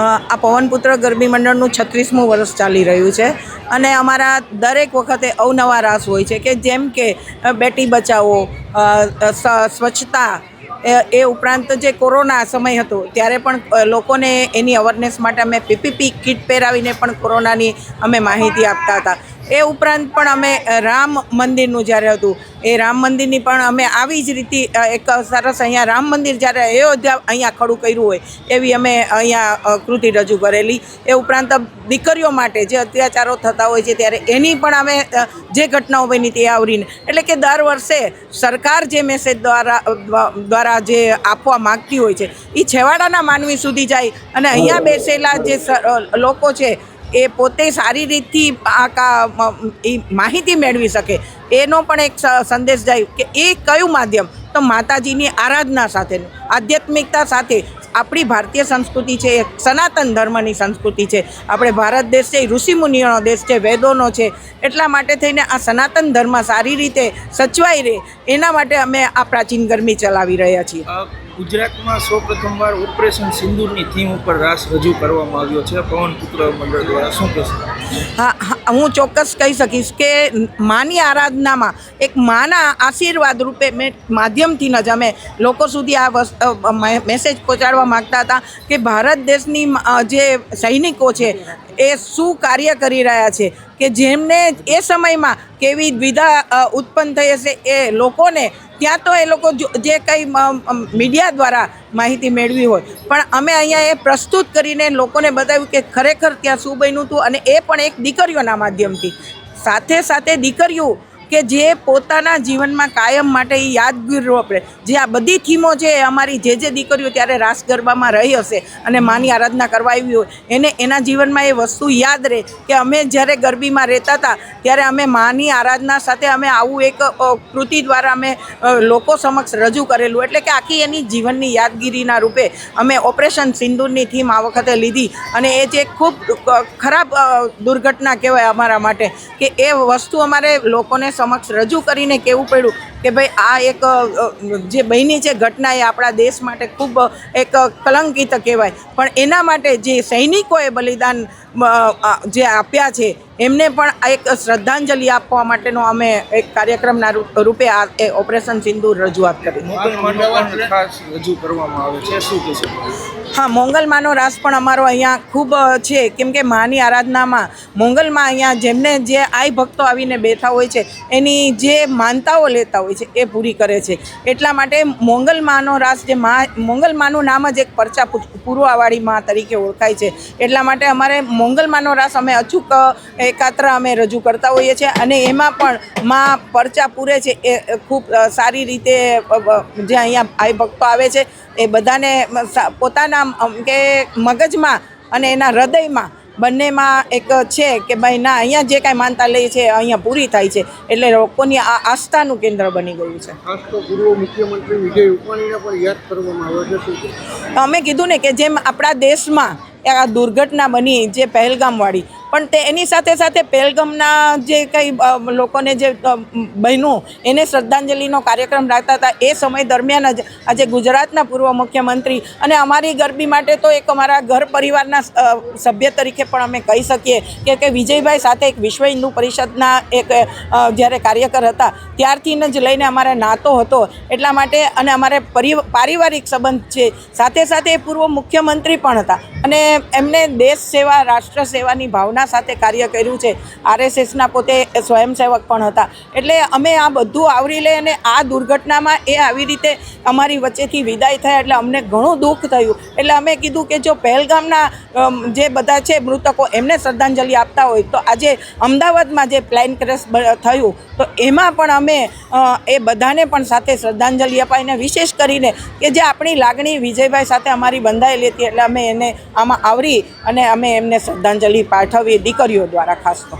આ પવનપુત્ર ગરબી મંડળનું છત્રીસમું વર્ષ ચાલી રહ્યું છે. અને અમારા દરેક વખતે અવનવા રાસ હોય છે કે જેમ કે બેટી બચાવો સ્વચ્છતા, એ ઉપરાંત જે કોરોના સમય હતો ત્યારે પણ લોકોને એની અવેરનેસ માટે અમે પીપીપી કિટ પહેરાવીને પણ કોરોનાની અમે માહિતી આપતા હતા. એ ઉપરાંત પણ અમે રામ મંદિરનું જ્યારે હતું એ રામ મંદિરની પણ અમે આવી જ રીતે એક સરસ અહીંયા રામ મંદિર જ્યારે અયોધ્યા અહીંયા ખડું કર્યું હોય એવી અમે અહીંયા કૃતિ રજૂ કરેલી. એ ઉપરાંત દીકરીઓ માટે જે અત્યાચારો થતા હોય છે ત્યારે એની પણ અમે જે ઘટનાઓ બની તે આવરીને એટલે કે દર વર્ષે સરકાર જે મેસેજ દ્વારા દ્વારા જે આપવા માગતી હોય છે એ છેવાડાના માનવી સુધી જાય અને અહીંયા બેસેલા જે લોકો છે એ પોતે સારી રીતથી આ માહિતી મેળવી શકે. એનો પણ એક સંદેશ જાય કે એ કયું માધ્યમ? તો માતાજીની આરાધના સાથેનું. આધ્યાત્મિકતા સાથે. આપણી ભારતીય સંસ્કૃતિ છે એ સનાતન ધર્મની સંસ્કૃતિ છે. આપણે ભારત દેશ છે, એ ઋષિમુનિઓનો દેશ છે, વેદોનો છે. એટલા માટે થઈને આ સનાતન ધર્મ સારી રીતે સચવાઈ રહે. એના માટે અમે આ પ્રાચીન ગરમી ચલાવી રહ્યા છીએ. ગુજરાતમાં સૌ પ્રથમવાર ઓપરેશન સિંદૂરની થીમ ઉપર રાસ રજૂ કરવામાં આવ્યો છે. પવનપુત્ર મંડળ દ્વારા શું કહેશો? હા હા ચોક્કસ કહી શકીશ કે માની આરાધનામાં એક માના આશીર્વાદ રૂપે મેં માધ્યમથી જ અમે લોકો સુધી આ મેસેજ પહોંચાડવા માગતા હતા કે ભારત દેશની જે સૈનિકો છે એ શું કાર્ય કરી રહ્યા છે? કે જેમને એ સમયમાં કેવી દ્વિધા ઉત્પન્ન થઈ હશે એ લોકોને ત્યાં તો એ લોકો જે કંઈ મીડિયા દ્વારા માહિતી મેળવી હોય. પણ અમે અહીંયા એ પ્રસ્તુત કરીને લોકોને બતાવ્યું કે ખરેખર ત્યાં શું બન્યું હતું અને એ પણ એક દીકરીઓના માધ્યમથી. સાથે સાથે દીકરીઓ કે જે પોતાના જીવનમાં કાયમ માટે એ યાદગીર રહે જે આ બધી થીમો છે એ અમારી જે જે દીકરીઓ ત્યારે રાસ ગરબામાં રહી હશે અને માની આરાધના કરવા આવી હોય, એને એના જીવનમાં એ વસ્તુ યાદ રહે કે અમે જ્યારે ગરબીમાં રહેતા હતા, ત્યારે અમે માની આરાધના સાથે અમે આવું એક કૃતિ દ્વારા અમે લોકો સમક્ષ રજૂ કરેલું. એટલે કે આખી એની જીવનની યાદગીરીના રૂપે અમે ઓપરેશન સિંદૂરની થીમ આ વખતે લીધી. અને એ જે ખૂબ ખરાબ દુર્ઘટના કહેવાય અમારા માટે કે એ વસ્તુ અમારે લોકોને સમક્ષ રજૂ કરીને કહેવું પડ્યું કે ભાઈ, આ એક જે બની છે ઘટના એ આપણા દેશ માટે ખૂબ એક કલંકિત કહેવાય. પણ એના માટે જે સૈનિકોએ બલિદાન જે આપ્યા છે, એમને પણ એક શ્રદ્ધાંજલિ આપવા માટેનો અમે એક કાર્યક્રમના રૂપે આ એ ઓપરેશન સિંદૂર રજૂઆત કરી. રજૂ કરવામાં આવે છે. શું કહેશો? હા, મોંગલમાનો રાસ પણ અમારો અહીંયા ખૂબ છે. કેમ કે માની આરાધનામાં મોંગલમાં અહીંયા જેમને જે આઈ ભક્તો આવીને બેઠા હોય છે, એની જે માનતાઓ લેતા હોય છે, એ પૂરી કરે છે. એટલા માટે મોંગલમાનો રાસ જે મા, મોંગલમાનું નામ જ એક પરચા પૂર્વાવાળી મા તરીકે ઓળખાય છે. એટલા માટે અમારે મોંગલમાનો રાસ અમે અચૂક એકાત્ર અમે રજૂ કરતા હોઈએ છીએ અને એમાં પણ મા પરચા પૂરે છે, એ ખૂબ સારી રીતે જે અહીંયા આઈ ભક્તો આવે છે, એ બધાને પોતાના અમ કે મગજમાં અને એના હૃદયમાં બંનેમાં એક છે કે ભાઈ ના અહીંયા જે કાંઈ માનતા લે છે અહીંયા પૂરી થાય છે. એટલે લોકોની આ આસ્થાનું કેન્દ્ર બની ગયું છે. ખાસ તો પૂર્વ મુખ્યમંત્રી વિજય રૂપાણીને પણ યાદ કરવામાં આવે છે? અમે કીધું ને કે જેમ આપણા દેશમાં આ દુર્ઘટના બની જે પહેલગામવાળી પણ તે એની સાથે સાથે પહેલગમના જે કંઈ લોકોને જે બહેનો એને શ્રદ્ધાંજલિનો કાર્યક્રમ રાખતા હતા, એ સમય દરમિયાન જ આજે ગુજરાતના પૂર્વ મુખ્યમંત્રી અને અમારી ગરબી માટે તો એક અમારા ઘર પરિવારના સભ્ય તરીકે પણ અમે કહી શકીએ કે કે વિજયભાઈ સાથે એક વિશ્વ હિન્દુ પરિષદના એક જ્યારે કાર્યકર હતા ત્યારથી જ લઈને અમારે નાતો હતો. એટલા માટે અને અમારે પરિ પારિવારિક સંબંધ છે. સાથે સાથે એ પૂર્વ મુખ્યમંત્રી પણ હતા. અને એમને દેશ સેવા, રાષ્ટ્ર સેવાની ભાવના સાથે કાર્ય કર્યું છે. આરએસએસના પોતે સ્વયંસેવક પણ હતા. એટલે અમે આ બધું આવરી લઈ અને આ દુર્ઘટનામાં એ આવી રીતે અમારી વચ્ચેથી વિદાય થયા એટલે અમને ઘણું દુઃખ થયું. એટલે અમે કીધું કે જો પહેલગામના જે બધા છે મૃતકો એમને શ્રદ્ધાંજલિ આપતા હોય, તો આજે અમદાવાદમાં જે પ્લેન ક્રેશ થયું, તો એમાં પણ અમે એ બધાને પણ સાથે શ્રદ્ધાંજલિ અપાઈને, વિશેષ કરીને કે જે આપણી લાગણી વિજયભાઈ સાથે અમારી બંધાયેલી હતી, એટલે અમે એને આમાં આવરી અને અમે એમને શ્રદ્ધાંજલિ પાઠવી દીકરીઓ દ્વારા ખાસ તો.